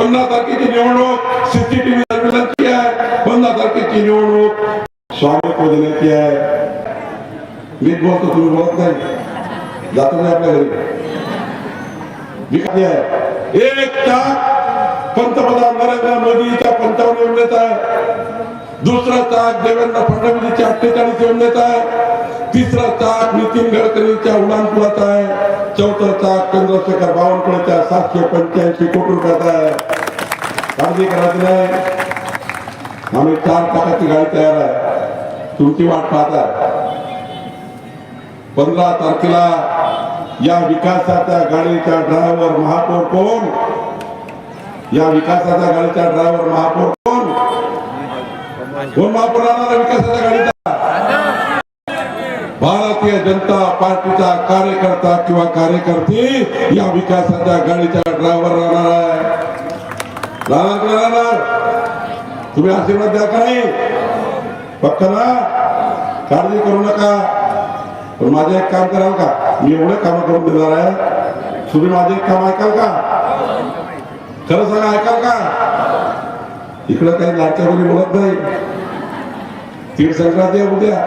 पंधरा तारखेची निवडणूक सीसीटीव्ही सर्व्हिलन्सची आहे. पंधरा तारखेची निवडणूक स्वामित्व योजनेची आहे. मी बोलतो तुम्ही बोलत नाही. जातो नाही आपल्या घरी. मी काय आहे. एक टाक. पंतप्रधान नरेंद्र मोदीच्या पंचावन्न योजनेचा आहे. दुसरा चाक देवेंद्र फडणवीसच्या अठ्ठेचाळीस योजनेचा आहे. तिसरा चाक नितीन गडकरींच्या उडानपुराचा आहे. चौथा चाक चंद्रशेखर बावनकुळेच्या सातशे पंच्याऐंशी कोटी रुपयाचा आहे. काळजी करायची नाही आम्ही चार चाकाची गाडी तयार आहे. तुमची वाट पाहत आहे. पंधरा तारखेला या विकासाच्या गाडीचा ड्रायव्हर महापौर कोण? या विकासाच्या गाडीचा ड्रायव्हर महापौर कोण? कोण महापौर राहणार विकासाच्या गाडीचा? भारतीय जनता पार्टीचा कार्यकर्ता किंवा कार्यकर्ती या विकासाच्या गाडीचा ड्रायव्हर राहणार आहे. राहणार की राहणार? तुम्ही आशीर्वाद द्या का नाही? पक्क ना काळजी करू नका. पण माझं एक काम कराल का? मी एवढे काम करून देणार आहे. तुम्ही माझे एक काम ऐकाल का? खरं सांगा ऐकाल का? इकडं काही लाटच्या कोणी बोलत नाही. तीळ संक्रांती उद्या.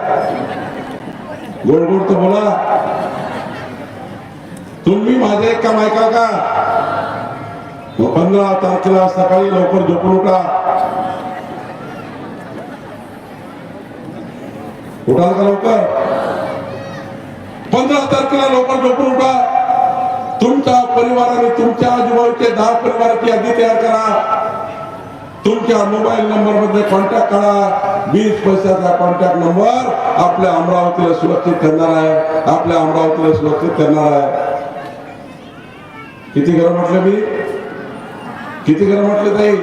गोड गोड तर बोला। तुम्ही माझे एक काम ऐका का? पंधरा तारखेला सकाळी लवकर झोपून उठा. उठाल का लवकर? पंधरा तारखेला लवकर झोपून उठा. तुमच्या परिवाराने तुमच्या आजूबाजूचे दहा परिवाराची यादी तयार करा. तुमच्या मोबाईल नंबरमध्ये कॉन्टॅक्ट करा. वीस पैशाचा कॉन्टॅक्ट नंबर आपल्या अमरावतीला सुरक्षित करणार आहे. आपल्या अमरावतीला सुरक्षित करणार आहे. किती घर म्हटलं मी? किती घर म्हटले ताई?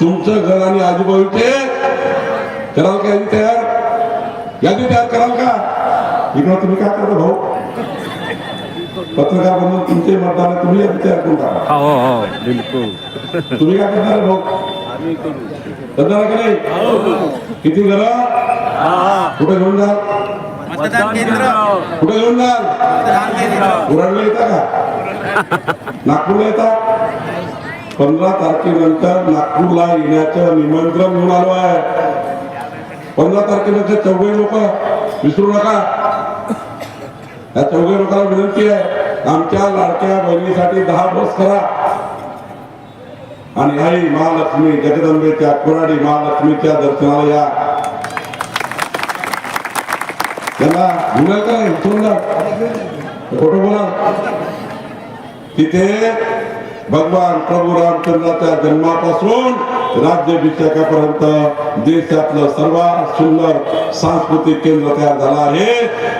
तुमचं घर आणि आजूबाजूचे कराल का यादी तयार? यादी तयार कराल का? इकडं तुम्ही काय करता भाऊ? पत्रकार म्हणून तुमचे मतदान तुम्ही यादी तयार करून टाका. हो हो बिलकुल. तुम्ही काय करणार भाऊ? का नाही? किती घर कुठे घेऊन मतदान केंद्र. कुठे घेऊन मतदान उरणला येता का? नागपूरला येता? पंधरा तारखेनंतर नागपूरला येण्याचं निमंत्रण घेऊन आलो आहे. पंधरा तारखेनंतर चौघे लोक विसरू नका. या चौघे लोकांना विनंती आहे आमच्या लाडक्या बहिणीसाठी दहा बस करा. आणि आई महालक्ष्मी जगदंबेच्या कुराडी महालक्ष्मीच्या दर्शनाला या त्यांना गुन्हा काय उचलून बोला. तिथे भगवान प्रभू रामचंद्राच्या जन्मापासून राज्याभिषेकापर्यंत देशातलं सर्वात सुंदर सांस्कृतिक केंद्र तयार झालं आहे.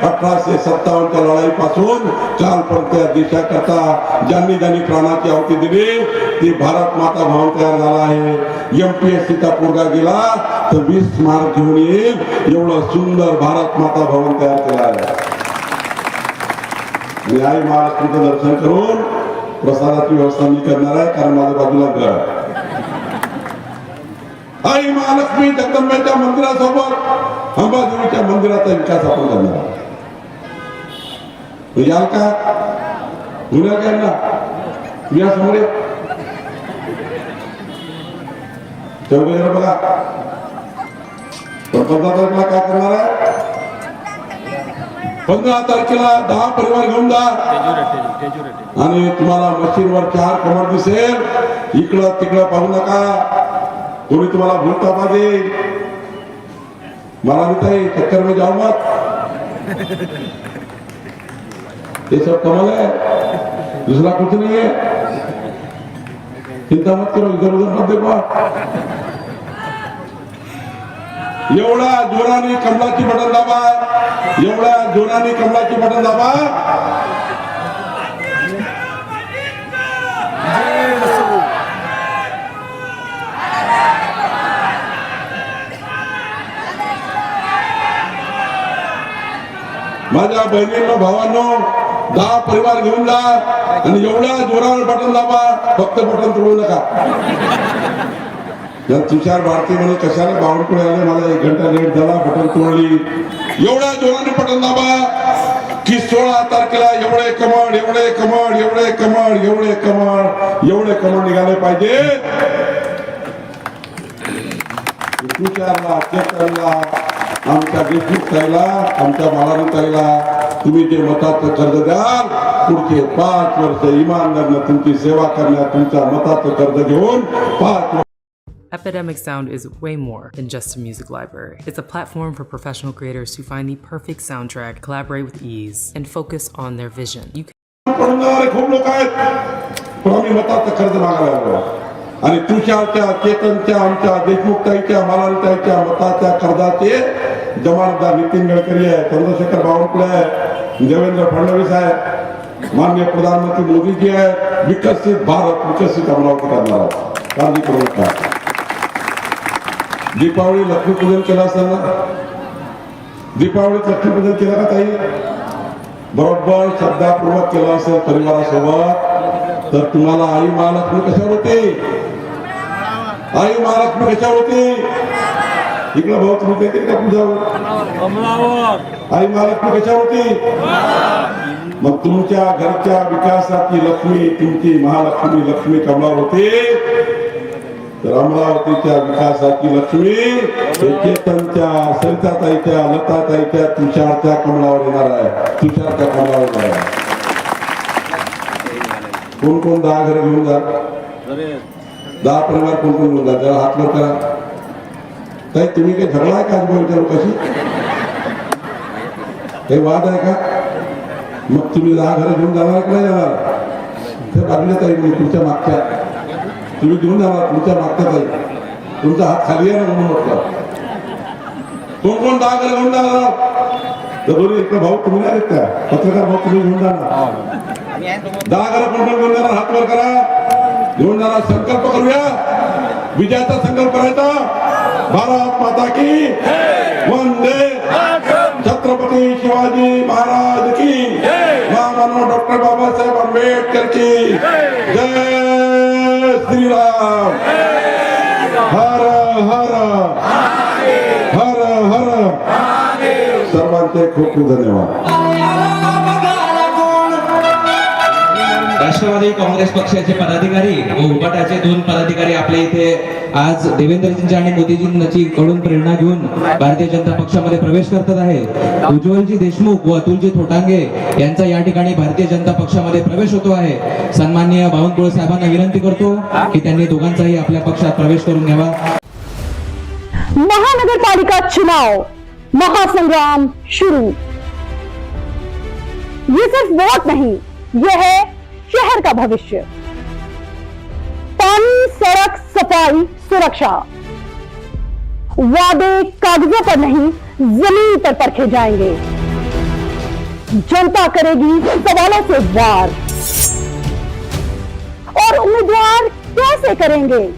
अठराशे सत्तावन्नच्या लढाईपासून कालपर्यंत या देशाकरता ज्यांनी ज्यांनी प्राणाची आहुती दिली. ती भारत माता भवन तयार झाला आहे. एमपीएससीचा पोरगा गेला तर वीस मार्क घेऊन येईल. एवढं सुंदर भारत माता भवन तयार केलं आहे. आई महाराष्ट्राचं दर्शन करून प्रसादाची व्यवस्था मी करणार आहे कारण माझ्या बाजूला घर आहे. आई महालक्ष्मी जगदंबेच्या मंदिरासोबत अंबादेवीच्या मंदिराचा विकास आपण करणार आहोत. याल का गुन्हा काय ना या समोर या. बघा पण पंधरा काय करणार आहे पंधरा तारखेला दहा परिवार घेऊन जा. आणि तुम्हाला मशीनवर चार कमर दिसेल. इकडं तिकडं पाहू नका. कोणी तुम्हाला भूलता पाहिजे मला भी ताई चक्कर म्हणजे में जाऊ मत ये सब कमल है दूसरा कुछ नहीं है चिंता मत करो इधर उधर मत देखो एवढ्या जोराने कमलाची बटन दाबा. एवढ्या जोराने कमलाची बटन दाबा. माझ्या बहिणींना भावांनो दहा परिवार घेऊन जा आणि एवढ्या जोरावर बटन दाबा. फक्त बटन तोडू नका. या तुषार भारती म्हणून कशाला बावनकुळे आले मला एक घंटा लेट झाला बटन तोडली. एवढ्या जोराने बटन दाबा. की सोळा तारखेला एवढे कमांड एवढे कमांड एवढे कमांड एवढे कमांड एवढे कमांड निघाले पाहिजे. तुषारला आमच्या देशमुख ताईला आमच्या महाराणी ताईला तुम्ही जे मताचं कर्ज द्याल पुढचे पाच वर्ष इमानदारनं तुमची सेवा करण्यात तुमच्या मताचं कर्ज घेऊन पाच वर्ष Epidemic Sound is way more than just a music library. It's a platform for professional creators to find the perfect soundtrack, collaborate with ease, and focus on their vision. You can पडून जाणारे खूप लोक आहेत पण आम्ही मताचं कर्ज मागायला आलो आणि तुषारच्या चेतनच्या आमच्या देशमुखताईच्या मालांताईच्या मताच्या कर्जाचे जमानदार नितीन गडकरी आहे चंद्रशेखर बावनकुळे आहे देवेंद्र फडणवीस आहे माननीय प्रधानमंत्री मोदीजी आहे विकसित भारत विकसित अमरावती करणार आहोत काळजी करू दीपावली लक्ष्मीपूजन केलं असेल दीपावली लक्ष्मीपूजन केलं का ताई? बरोबर श्रद्धापूर्वक केलं असेल परिवारासोबत. तर तुम्हाला आई महालक्ष्मी कशावर होती? आई महालक्ष्मी कशावर होती? इकडं भाऊ तुम्ही देते का पूजावर? आई महालक्ष्मी कशावर होती? मग तुमच्या घरच्या विकासाची लक्ष्मी तुमची महालक्ष्मी लक्ष्मी कमलावर होती. तर अमरावतीच्या विकासाची लक्ष्मी हे चेतनच्या सरिताताईच्या लताताईच्या तुषारच्या कमलावर येणार आहे. तुषारच्या कमलावर येणार आहे. कोण कोण दहा घर घेऊन जा? दहा परिवार कोण कोण घेऊन जा? जरा हात वर करा. ताई तुम्ही काही झगडा आहे का आजोबा विचारू कशी काही वाद आहे का? मग तुम्ही दहा घर घेऊन जाणार की नाही जाणार? ते बाजूला ताई मी तुमच्या मागच्या. तुम्ही घेऊन जाणार तुमच्या मागच्या ताई तुमचा हात खाली आहे ना म्हणून म्हटलं. कोण कोण दहा घर घेऊन जाणार तर दोन्ही भाऊ तुम्ही नाही आहेत का? पत्रकार भाऊ तुम्ही घेऊन जाणार दहा गेला कोण कोण घेऊन जाणार हात वर करा. घेऊन जाणार संकल्प करूया. विजयाचा संकल्प करायचा भारत माता की वंदे श्रीराम हर हर. हर हर. सर्वांचे खूप खूप धन्यवाद. राष्ट्रवादी काँग्रेस पक्षाचे पदाधिकारी व उपाटाचे दोन पदाधिकारी आपल्या इथे आज देवेंद्रजींची आणि मोदीजींची कडून प्रेरणा घेऊन भारतीय जनता पक्षामध्ये प्रवेश करतात आहे. उज्ज्वलजी देशमुख व अतुलजी थोटांगे यांचा या ठिकाणी भारतीय जनता पक्षामध्ये प्रवेश होतो आहे. सन्माननीय बावनकुळे साहेबांना विनंती करतो की त्यांनी दोघांचाही आपल्या पक्षात प्रवेश करून घ्यावा. महानगरपालिका चुनाव. महासंग्राम शुरू ये सिर्फ वोट नहीं. ये है शहर का भविष्य। पानी, सड़क, सफ़ाई, सुरक्षा। वादे कागजों पर नहीं, ज़मीन पर परखे जाएँगे। जनता करेगी सवालों से वार। और उम्मीदवार कैसे करेंगे?